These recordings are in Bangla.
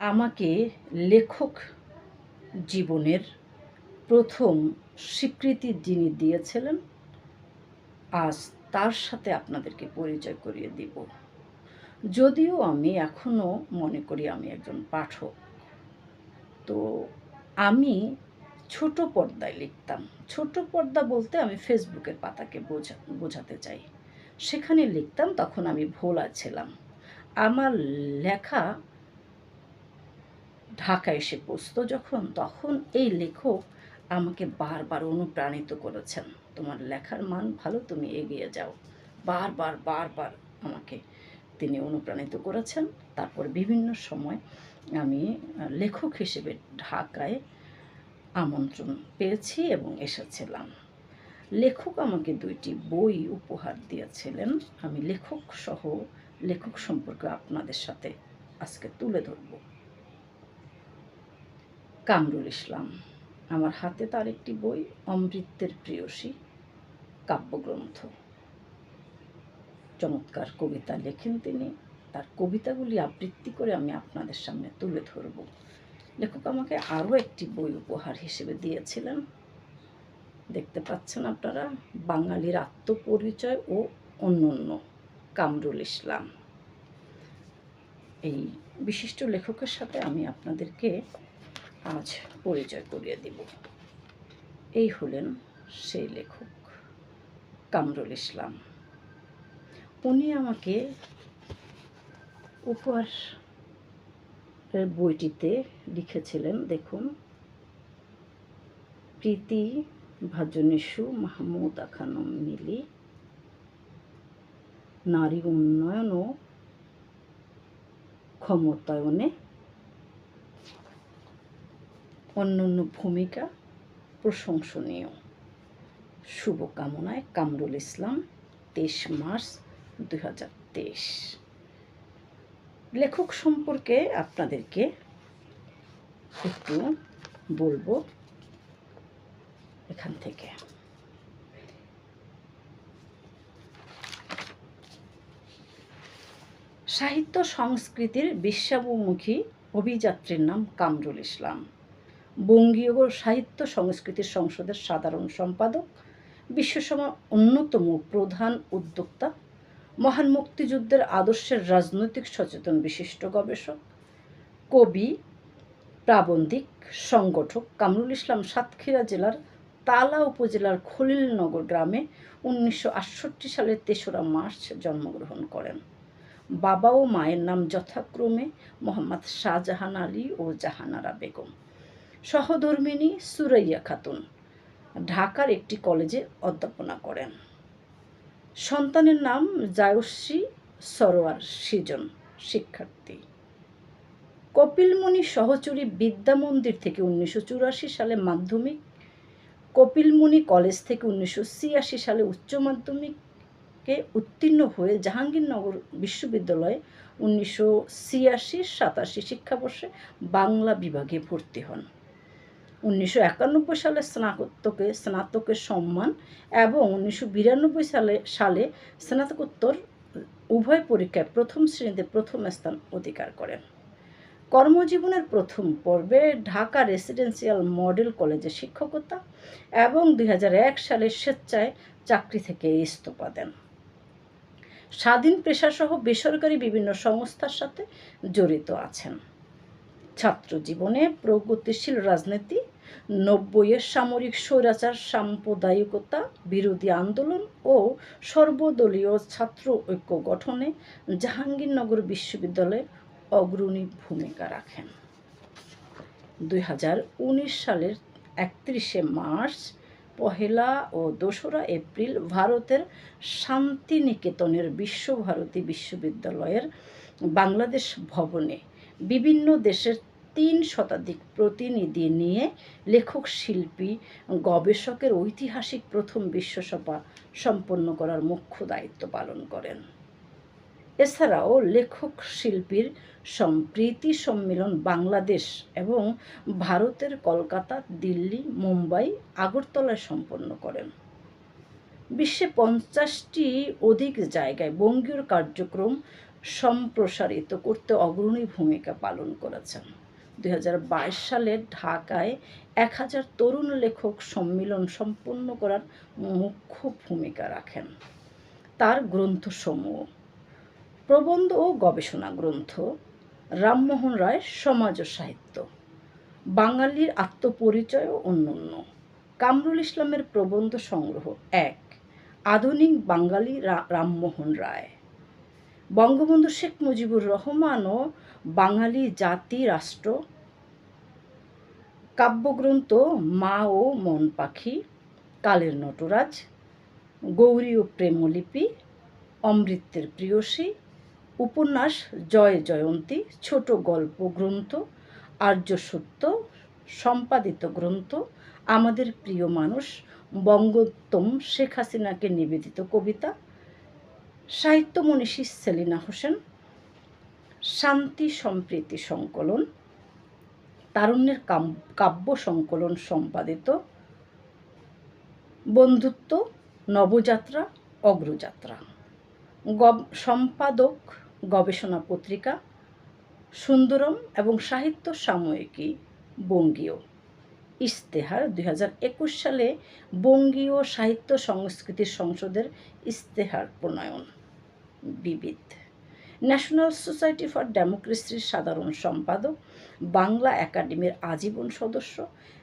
আমাকে লেখক জীবনের প্রথম স্বীকৃতি যিনি দিয়েছিলেন, আজ তার সাথে আপনাদেরকে পরিচয় করিয়ে দিব। যদিও আমি এখনও মনে করি আমি একজন পাঠক, তো আমি ছোট পর্দায় লিখতাম। ছোট পর্দা বলতে আমি ফেসবুকের পাতাকে বোঝা, বোঝাতে চাই। সেখানে লিখতাম, তখন আমি ভোলা ছিলাম। আমার লেখা ঢাকা এসে পৌঁছতো যখন, তখন এই লেখক আমাকে বারবার অনুপ্রাণিত করেছেন। তোমার লেখার মান ভালো, তুমি এগিয়ে যাও। বারবার বারবার আমাকে তিনি অনুপ্রাণিত করেছেন। তারপর বিভিন্ন সময় আমি লেখক হিসেবে ঢাকায় আমন্ত্রণ পেয়েছি এবং এসেছিলাম। লেখক আমাকে দুইটি বই উপহার দিয়েছিলেন। আমি লেখক সহ লেখক সম্পর্কে আপনাদের সাথে আজকে তুলে ধরব। কামরুল ইসলাম। আমার হাতে তার একটি বই, অমৃতের প্রিয়সী, কাব্যগ্রন্থ। চমৎকার কবিতা লেখেন তিনি। তার কবিতাগুলি আবৃত্তি করে আমি আপনাদের সামনে তুলে ধরব। লেখক আমাকে আরও একটি বই উপহার হিসেবে দিয়েছিলেন। দেখতে পাচ্ছেন আপনারা, বাঙালির আত্মপরিচয় ও অন্যান্য কামরুল ইসলাম। এই বিশিষ্ট লেখকের সাথে আমি আপনাদেরকে আজ পরিচয় করিয়ে দিব। এই হলেন সেই লেখক কামরুল ইসলাম। উনি আমাকে উপহার বইটিতে লিখেছিলেন, দেখুন, প্রীতি ভাজনেশু মাহমুদ আখানম মিলি, নারী উন্নয়ন ও ক্ষমতায়নে অন্যান্য ভূমিকা প্রশংসনীয়। শুভকামনায় কামরুল ইসলাম, তেইশ মার্চ দুই হাজার তেইশ। লেখক সম্পর্কে আপনাদেরকে একটু বলব এখান থেকে। সাহিত্য সংস্কৃতির বিশ্বাবমুখী অভিযাত্রীর নাম কামরুল ইসলাম। বঙ্গীয় সাহিত্য সংস্কৃতির সংসদের সাধারণ সম্পাদক বিশ্বসভা অন্যতম প্রধান উদ্যোক্তা, মহান মুক্তিযুদ্ধের আদর্শের রাজনৈতিক সচেতন বিশিষ্ট গবেষক, কবি, প্রাবন্ধিক, সংগঠক কামরুল ইসলাম সাতক্ষীরা জেলার তালা উপজেলার খলিলনগর গ্রামে উনিশশো আটষট্টি সালের তেসরা মার্চ জন্মগ্রহণ করেন। বাবা ও মায়ের নাম যথাক্রমে মোহাম্মদ শাহজাহান আলী ও জাহানারা বেগম। সহধর্মিনী সুরাইয়া খাতুন ঢাকার একটি কলেজে অধ্যাপনা করেন। সন্তানের নাম জায়শ্রী সরোয়ার সৃজন, শিক্ষার্থী। কপিলমণি সহচরী বিদ্যা মন্দির থেকে উনিশশো চুরাশি সালে মাধ্যমিক, কপিলমণি কলেজ থেকে উনিশশো ছিয়াশি সালে উচ্চ মাধ্যমিকে উত্তীর্ণ হয়ে জাহাঙ্গীরনগর বিশ্ববিদ্যালয়ে উনিশশো ছিয়াশি সাতাশি শিক্ষাবর্ষে বাংলা বিভাগে ভর্তি হন। উনিশশো একানব্বই সালে স্নাতকে স্নাতকের সম্মান এবং উনিশশো বিরানব্বই সালে সালে স্নাতকোত্তর উভয় পরীক্ষায় প্রথম শ্রেণীতে প্রথম স্থান অধিকার করেন। কর্মজীবনের প্রথম পর্বে ঢাকা রেসিডেন্সিয়াল মডেল কলেজে শিক্ষকতা এবং দুই হাজার এক সালে স্বেচ্ছায় চাকরি থেকে ইস্তফা দেন। স্বাধীন পেশাসহ বেসরকারি বিভিন্ন সংস্থার সাথে জড়িত আছেন। ছাত্র জীবনে প্রগতিশীল রাজনীতি, নব্বইয়ের সামরিক স্বৈরাচার, সাম্প্রদায়িকতা, বিরোধী আন্দোলন ও সর্বদলীয় ছাত্র ঐক্য গঠনে জাহাঙ্গীরনগর বিশ্ববিদ্যালয়ে অগ্রণী ভূমিকা রাখেন। দুই হাজার উনিশ সালের একত্রিশে মার্চ, পহেলা ও দোসরা এপ্রিল ভারতের শান্তিনিকেতনের বিশ্বভারতী বিশ্ববিদ্যালয়ের বাংলাদেশ ভবনে বিভিন্ন দেশের তিন শতাধিক প্রতিনিধি নিয়ে লেখক, শিল্পী, গবেষকের ঐতিহাসিক প্রথম বিশ্বসভা সম্পন্ন করার মুখ্য দায়িত্ব পালন করেন। এছাড়াও লেখক, শিল্পীর সম্প্রীতি সম্মেলন বাংলাদেশ এবং ভারতের কলকাতা, দিল্লি, মুম্বাই, আগরতলায় সম্পন্ন করেন। বিশ্বে পঞ্চাশটি অধিক জায়গায় বঙ্গীয় কার্যক্রম সম্প্রসারিত করতে অগ্রণী ভূমিকা পালন করেছেন। দুই সালে ঢাকায় এক হাজার তরুণ লেখক সম্মিলন সম্পন্ন করার মুখ্য ভূমিকা রাখেন। তার গ্রন্থসমূহ প্রবন্ধ ও গবেষণা গ্রন্থ, রামমোহন রায় সমাজ ও সাহিত্য, বাঙালির আত্মপরিচয় ও অন্যান্য, কামরুল ইসলামের প্রবন্ধ সংগ্রহ এক, আধুনিক বাঙালি রামমোহন রায়। বঙ্গবন্ধু শেখ মুজিবুর রহমান ও বাঙালি জাতি রাষ্ট্র, কাব্যগ্রন্থ মা ও মন পাখি, কালের নটরাজ, গৌরী ও প্রেমলিপি, অমৃতের প্রিয়সী, উপন্যাস জয় জয়ন্তী, ছোট গল্প গ্রন্থ, আর্য সত্য, সম্পাদিত গ্রন্থ, আমাদের প্রিয় মানুষ, বঙ্গোত্তম শেখ হাসিনাকে নিবেদিত কবিতা সাহিত্য মনীষী সেলিনা হোসেন, শান্তি সম্প্রীতি সংকলন, তারুণ্যের কাব্য সংকলন সম্পাদিত, বন্ধুত্ব, নবযাত্রা, অগ্রযাত্রা। সম্পাদক, গবেষণা পত্রিকা, সুন্দরম এবং সাহিত্য সাময়িকী, বঙ্গীয়। ইস্তেহার দুই হাজার একুশ সালে বঙ্গীয় সাহিত্য সংস্কৃতি সংসদের ইস্তেহার প্রণয়ন। বিবিধ। ন্যাশনাল সোসাইটি ফর ডেমোক্রেসির সাধারণ সম্পাদক, বাংলা একাডেমির আজীবন সদস্য,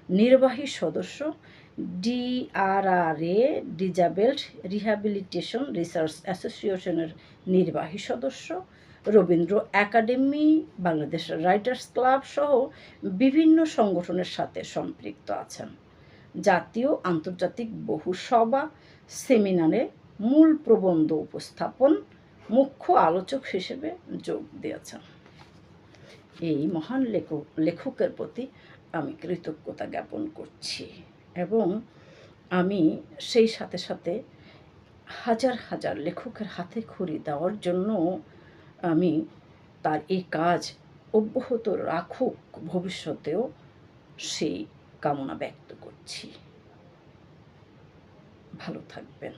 নির্বাহী সদস্য, ডিআরআরএ ডিজাবেল্ট রিহ্যাবিলিটেশন রিসার্চ অ্যাসোসিয়েশনের নির্বাহী সদস্য, Rabindra academy, Bangladesh writers club সহ বিভিন্ন সংগঠনের সাথে সম্পৃক্ত আছেন। জাতীয় আন্তর্জাতিক বহু সভা সেমিনারে মূল প্রবন্ধ উপস্থাপন মুখ্য আলোচক হিসেবে যোগ দিয়েছেন। এই মহান লেখক, লেখকের প্রতি আমি কৃতজ্ঞতা জ্ঞাপন করছি এবং আমি সেই সাথে সাথে হাজার হাজার লেখকের হাতে খড়ি দেওয়ার জন্য আমি তার এই কাজ অব্যাহত রাখুক ভবিষ্যতেও সেই কামনা ব্যক্ত করছি। ভালো থাকবেন।